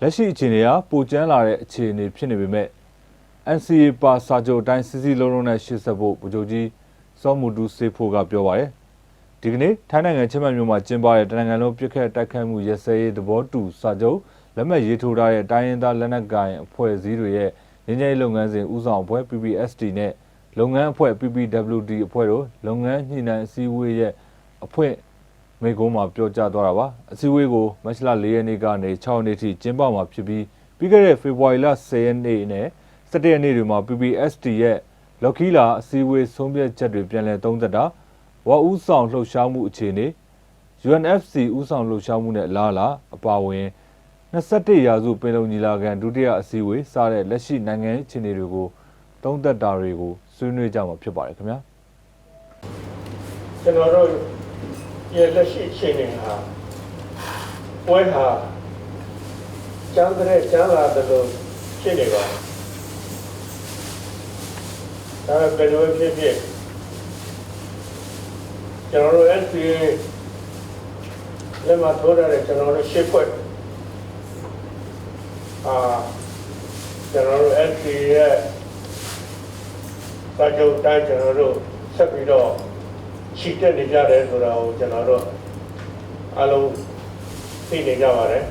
လက်ရှိအခြေအနေဟာပိုကျန်းလာတဲ့အခြေအနေဖြစ်နေပေမဲ့ NCA ပါစာချုပ်အတိုင်းစစ်စီလုံးလုံးနဲ့ရှေ့ဆက်ဖို့ဗိုလ်ချုပ်ကြီးစောမူတူစေဖို့ကပြောပါတယ်ဒီကနေ့ထိုင်းနိုင်ငံချင်းမိုင်မြို့မှာကျင်းပတဲ့တနင်္ဂနွေလုံးပြစ်ခတ်တိုက်ခိုက်မှုရစဲရေးသဘောတူစာချုပ်လက်မှတ်ရေးထိုးထားတဲ့တိုင်းရင်းသားလက်နက်ကိုင်အဖွဲ့အစည်းတွေရဲ့ငင်းငယ်ရေးလုပ်ငန်းစဉ်ဦးဆောင်အဖွဲ့ PPST နဲ့လုပ်ငန်းအဖွဲ့ PPWD အဖွဲ့တို့လုပ်ငန်းညှိနှိုင်းအစည်းအဝေးရဲ့အဖွဲ့ မိကုံးမှာပြောကြားသွားတာပါအစည်းအဝေးကိုမတ်လ၄ရက်နေ့ကနေ6ရက်နေ့ထိကျင်းပမှာဖြစ်ပြီးပြီးခဲ့တဲ့ဖေဖော်ဝါရီလ10ရက်နေ့နဲ့17ရက်နေ့တွေမှာ PPST ရဲ့လော်ခီလာအစည်းအဝေးဆုံးဖြတ်ချက်တွေပြန်လည်သုံးသပ်တာဝါဦးဆောင်လှုပ်ရှားမှုအခြေအနေ UNFC ဦးဆောင်လှုပ်ရှားမှုနဲ့အလားအလာအပါအဝင်21ရာစုပင်လုံညီလာခံဒုတိယအစည်းအဝေးစတဲ့လက်ရှိနိုင်ငံရေးအခြေအနေတွေကိုသုံးသပ်တာတွေကိုဆွေးနွေးကြမှာဖြစ်ပါတယ်ခင်ဗျာကျွန်တော်တို့ ရဲ့လက်ရှိအခြေအနေဟာပွဲဟာကျမ်းတဲ့ကျမ်းလာတယ်လို့ဖြစ်နေပါတယ်ဒါပေမဲ့ဘယ်လိုဖြစ်ဖြစ်ကျွန်တော်တို့ SPA လက်မှတ်ထိုးရတဲ့ကျွန်တော်တို့ရှစ်ဖွဲ့အာကျွန်တော်တို့ SPA ရဲ့စာချုပ်တိုင်းကျွန်တော်တို့ဆက်ပြီးတော့ ချီတက်နေကြတယ်ဆိုတာကိုကျွန်တော်တို့အားလုံးသိနေကြပါတယ်